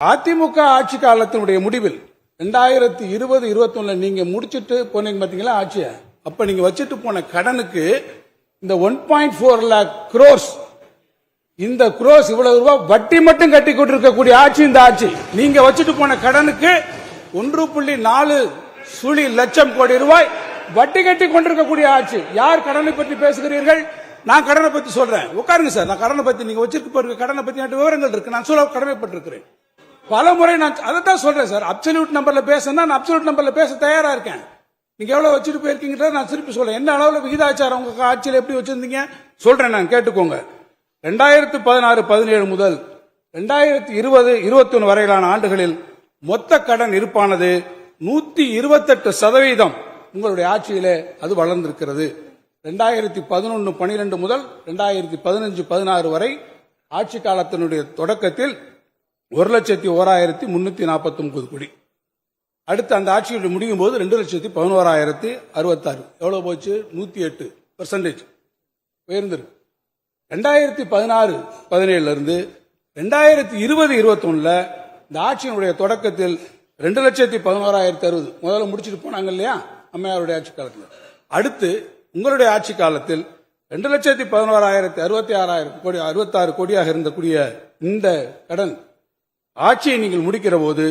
அதிமுக ஆட்சி காலத்தினுடைய முடிவில் ரெண்டாயிரத்தி இருபது இருபத்தி ஒண்ணுல நீங்க முடிச்சிட்டு போனீங்க பாத்தீங்களா ஆட்சியை? அப்ப நீங்க வச்சுட்டு போன கடனுக்கு இந்த one point four lakh crores இந்த குரோஸ் இவ்வளவு ரூபாய் வட்டி மட்டும் கட்டி கொண்டிருக்கக்கூடிய ஆட்சி இந்த ஆட்சி. நீங்க வச்சுட்டு போன கடனுக்கு ஒன்று புள்ளி நாலு சுழி லட்சம் கோடி ரூபாய் வட்டி கட்டி கொண்டிருக்கக்கூடிய ஆட்சி. யார் கடனை பற்றி பேசுகிறீர்கள்? நான் கடனை பத்தி சொல்றேன். உட்காருங்க சார். நான் கடனை பத்தி நீங்க வச்சிருக்க போற கடனை பத்தி விவரங்கள் இருக்கு. நான் சொல்ல கடமைப்பட்டிருக்கிறேன். பல முறை நான் அதை தான் சொல்றேன் சார். அப்சல்யூட் நம்பர்ல பேசுனா நான் அப்சல்யூட் நம்பர்ல பேச தயாரா இருக்கேன். நீங்க எவ்வளவு வச்சுட்டு போயிருக்கீங்கன்றத நான் திருப்பி சொல்றேன். என்ன அளவுல விகிதாச்சாரம் உங்க ஆட்சியில் எப்படி வச்சிருந்தீங்க? சொல்றேன் நான் கேட்டுக்கோங்க. ரெண்டாயிரத்து பதினாறு பதினேழு முதல் ரெண்டாயிரத்தி இருபது இருபத்தி ஒன்று வரையிலான ஆண்டுகளில் மொத்த கடன் இருப்பானது நூத்தி இருபத்தெட்டு சதவீதம் உங்களுடைய ஆட்சியிலே அது வளர்ந்திருக்கிறது. ரெண்டாயிரத்தி பதினொன்று பனிரெண்டு முதல் ரெண்டாயிரத்தி பதினஞ்சு பதினாறு வரை ஆட்சி காலத்தினுடைய தொடக்கத்தில் ஒரு லட்சத்தி ஓராயிரத்தி முன்னூத்தி நாற்பத்தி ஒன்பது கோடி. அடுத்து அந்த ஆட்சியுடைய முடியும் போது ரெண்டு லட்சத்தி பதினோராயிரத்தி அறுபத்தாறு. எவ்வளவு போச்சு? நூத்தி எட்டு பர்சன்டேஜ் உயர்ந்திருக்கு. ரெண்டாயிரத்தி பதினாறு பதினேழுல இருந்து ரெண்டாயிரத்தி இருபது இருபத்தொன்னுல இந்த ஆட்சியினுடைய தொடக்கத்தில் ரெண்டு லட்சத்தி பதினோராயிரத்தி அறுபது. முதல்ல முடிச்சிட்டு போனாங்க இல்லையா? அம்மையாருடைய ஆட்சி காலத்தில். அடுத்து உங்களுடைய ஆட்சி காலத்தில் ரெண்டு லட்சத்தி பதினோராயிரத்தி அறுபத்தி ஆறாயிரம் கோடி அறுபத்தாறு கோடியாக இருந்தக்கூடிய இந்த கடன் ஆட்சியை நீங்கள் முடிக்கிற போது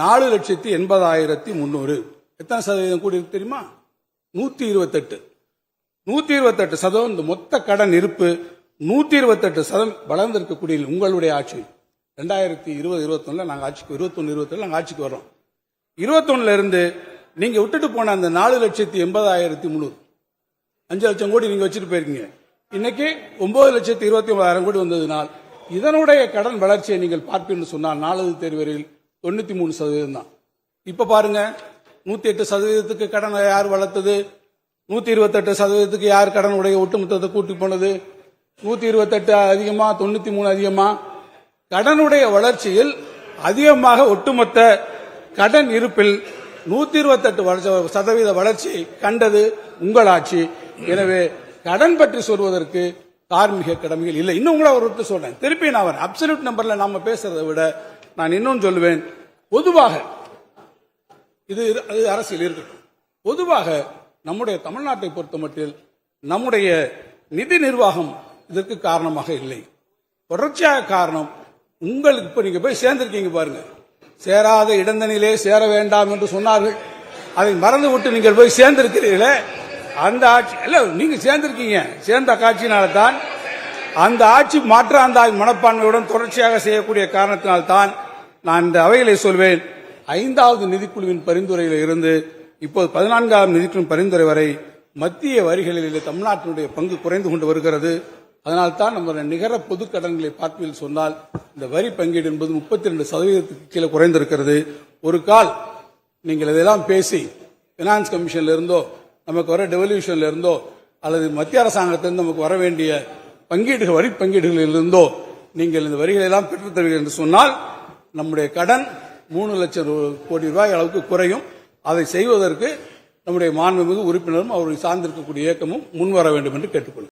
நாலு லட்சத்தி எண்பதாயிரத்தி முன்னூறு. எத்தனை சதவீதம் கூடி இருக்கு தெரியுமா? நூத்தி இருபத்தெட்டு. நூத்தி இருபத்தெட்டு சதவீதம் இந்த மொத்த கடன் இருப்பு நூத்தி இருபத்தெட்டு சதம் வளர்ந்திருக்கக்கூடிய உங்களுடைய ஆட்சி. ரெண்டாயிரத்தி இருபது இருபத்தொன்னுல நாங்கள் ஆட்சிக்கு இருபத்தொன்னு இருபத்தி நாங்கள் ஆட்சிக்கு வர்றோம். இருபத்தொன்னுல இருந்து நீங்க விட்டுட்டு போன அந்த நாலு லட்சத்தி எண்பதாயிரத்தி முந்நூறு அஞ்சு லட்சம் கோடி நீங்க வச்சுட்டு போயிருக்கீங்க. இன்னைக்கு ஒன்பது லட்சத்தி இருபத்தி ஒன்பதாயிரம் கோடி வந்ததுனால் இதனுடைய கடன் வளர்ச்சியை நீங்கள் பார்ப்பீங்கன்னு சொன்னால் நாலாவது தேர்வரில் தொண்ணூத்தி மூணு சதவீதம் தான். இப்ப பாருங்க நூத்தி எட்டு சதவீதத்துக்கு கடனை யார் வளர்த்தது? நூத்தி இருபத்தெட்டு சதவீதத்துக்கு யார் கடனுடைய ஒட்டுமொத்தத்தை கூட்டி போனது? நூத்தி இருபத்தெட்டு அதிகமா தொண்ணூத்தி மூணு அதிகமா? கடனுடைய வளர்ச்சியில் அதிகமாக ஒட்டுமொத்த கடன் இருப்பில் நூத்தி இருபத்தெட்டு வளர்ச்சி- சதவீத வளர்ச்சி கண்டது உங்கள் ஆட்சி. எனவே கடன் பற்றி சொல்வதற்கு தார்மீக கடமைகள் இல்லை. இன்னும் உங்களை ஒரு சொல்றேன். திருப்பி நான் அப்சல்யூட் நம்பர்ல நாம பேசுறதை விட நான் இன்னும் சொல்லுவேன். பொதுவாக இது அது அரசியல் இருக்கட்டும் பொதுவாக நம்முடைய தமிழ்நாட்டை பொறுத்தமட்டில் நம்முடைய நிதி நிர்வாகம் இதற்கு காரணமாக இல்லை. தொடர்ச்சியாக காரணம் உங்களுக்கு இப்ப நீங்க போய் சேர்ந்திருக்கீங்க பாருங்க. சேராத இடந்தனிலே சேர வேண்டாம் என்று சொன்னார்கள். அதை மறந்து விட்டு நீங்கள் போய் சேர்ந்திருக்கிறீர்களே. அந்த ஆட்சி இல்ல நீங்க சேர்ந்திருக்கீங்க. சேர்ந்த காட்சியினால தான் அந்த ஆட்சி மாற்ற அந்த மனப்பான்மையுடன் தொடர்ச்சியாக செய்யக்கூடிய காரணத்தினால்தான் நான் இந்த அவைகளை சொல்வேன். ஐந்தாவது நிதிக்குழுவின் பரிந்துரையில் இருந்து இப்போது பதினான்காவது நிதிக்குழுவின் பரிந்துரை வரை மத்திய வரிகளிலே தமிழ்நாட்டினுடைய பங்கு குறைந்து கொண்டு வருகிறது. அதனால்தான் நம்ம நிகர பொது கடன்களை பார்ப்பதில் சொன்னால் இந்த வரி பங்கீடு என்பது முப்பத்தி ரெண்டு சதவீதத்துக்கு கீழே குறைந்திருக்கிறது. ஒரு கால் நீங்கள் இதெல்லாம் பேசி பினான்ஸ் கமிஷன்ல இருந்தோ நமக்கு வர டெவல்யூஷன்ல இருந்தோ அல்லது மத்திய அரசாங்கத்திலிருந்து நமக்கு வர வேண்டிய பங்கீடுகள் வரி பங்கீடுகளில் இருந்தோ நீங்கள் இந்த வரிகளை எல்லாம் பெற்றுத்தருவீர்கள் என்று சொன்னால் நம்முடைய கடன் மூணு லட்சம் ரூ- கோடி ரூபாய் அளவுக்கு குறையும். அதை செய்வதற்கு நம்முடைய மாண்புமிகு உறுப்பினரும் அவரை சார்ந்திருக்கக்கூடிய இயக்கமும் முன்வர வேண்டும் என்று கேட்டுக்கொள்கிறேன்